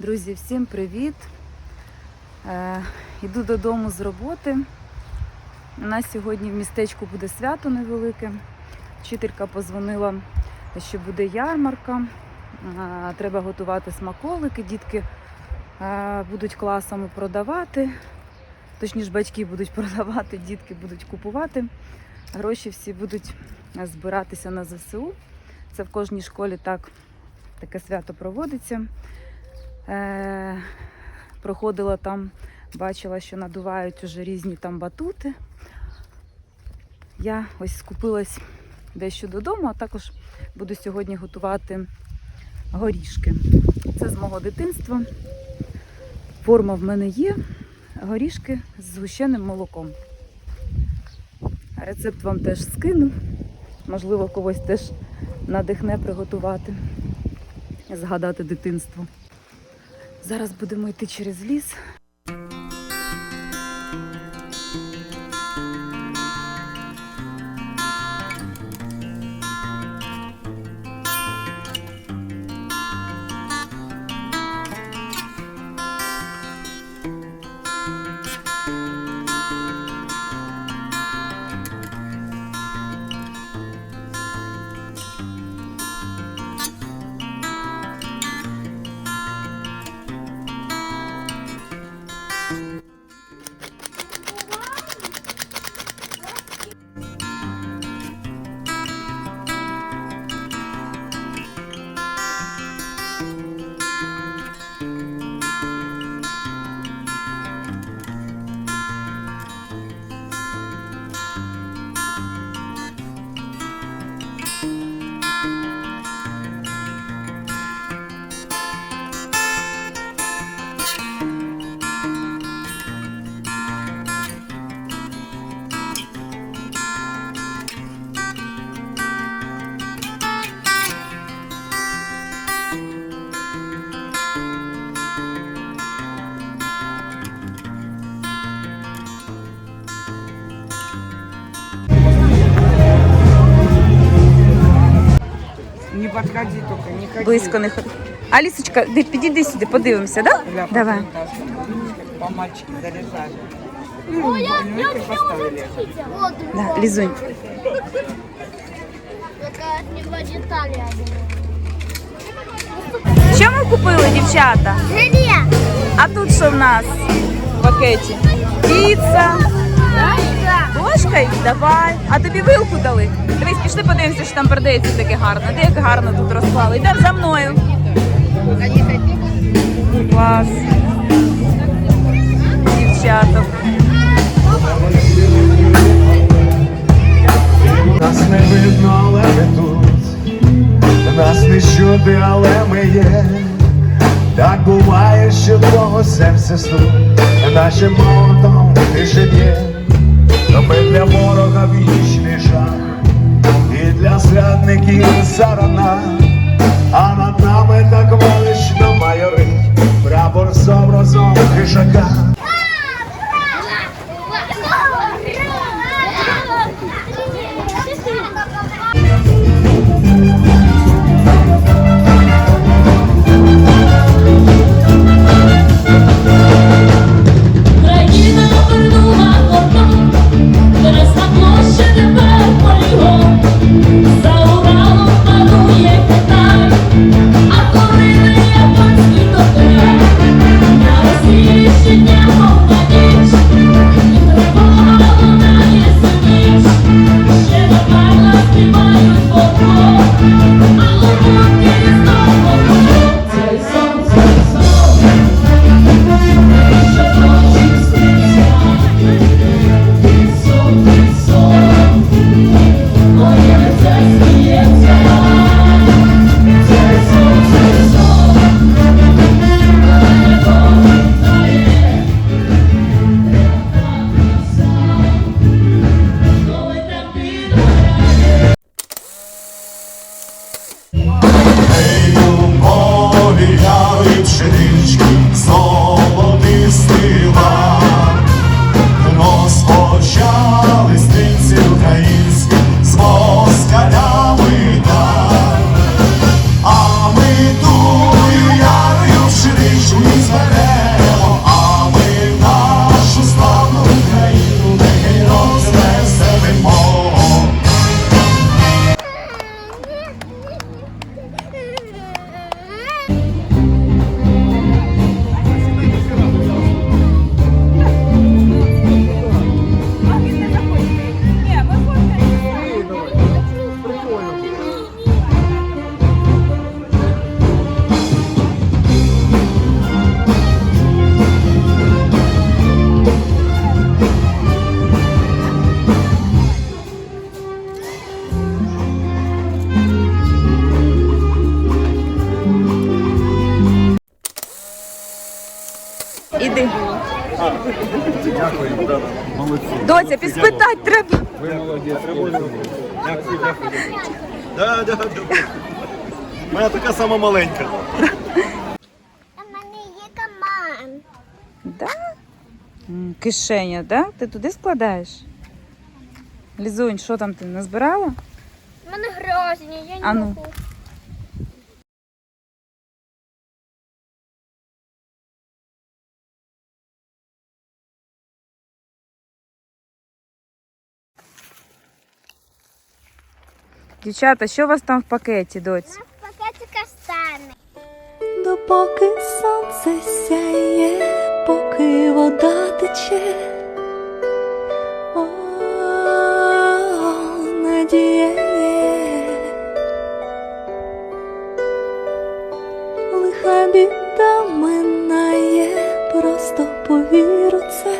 Друзі, всім привіт! Е, Іду додому з роботи. У нас сьогодні в містечку буде свято невелике. Вчителька позвонила, що буде ярмарка. Е, Треба готувати смаколики. Дітки е, будуть класами продавати. Точніше, батьки будуть продавати, дітки будуть купувати. Гроші всі будуть збиратися на ЗСУ. Це в кожній школі так таке свято проводиться. Е, проходила там, бачила, що надувають уже різні там батути. Я ось скупилась дещо додому, а також буду сьогодні готувати горішки. Це з мого дитинства. Форма в мене є. Горішки з згущеним молоком. Рецепт вам теж скину. Можливо, когось теж надихне приготувати, згадати дитинство. Зараз будемо йти через ліс. Подходи только, не ходи. Близько не ходи. Алісочка, ди- підійди сюди, подивимося, да? Бля, Давай. потом По мальчике залезали. Ну, ну, поставили. Вот, Да, Лізунь. такая от него детали Що ми купили, дівчата? А тут що в нас в пакеті? Піца. Ложкою? Давай. А тобі вилку дали. Дивись, пішли подивимося, що там продається таке гарно. Де як гарно тут розклали. Йдемо за мною. Клас. Дівчата. Нас не видно, але ми тут. Нас не чути, але ми є. Так буває, що твого серця стук, наче молотом тише б'є. Ми для ворога вічний жах, і для зрадників зарана. Доця, підспитати треба. Ви молодець. Да, да, да. Моя така сама маленька. У мене є команд. Да? М, Кишеня, да? Ти туди складаєш? Лізунь, що там ти назбирала? У мене грозні, я не А ну. можу. Дівчата, що у вас там в пакеті, доці? У нас в пакеті каштани. Допоки сонце сяє, поки вода тече. О, надія. Лиха біда минає, просто повір це.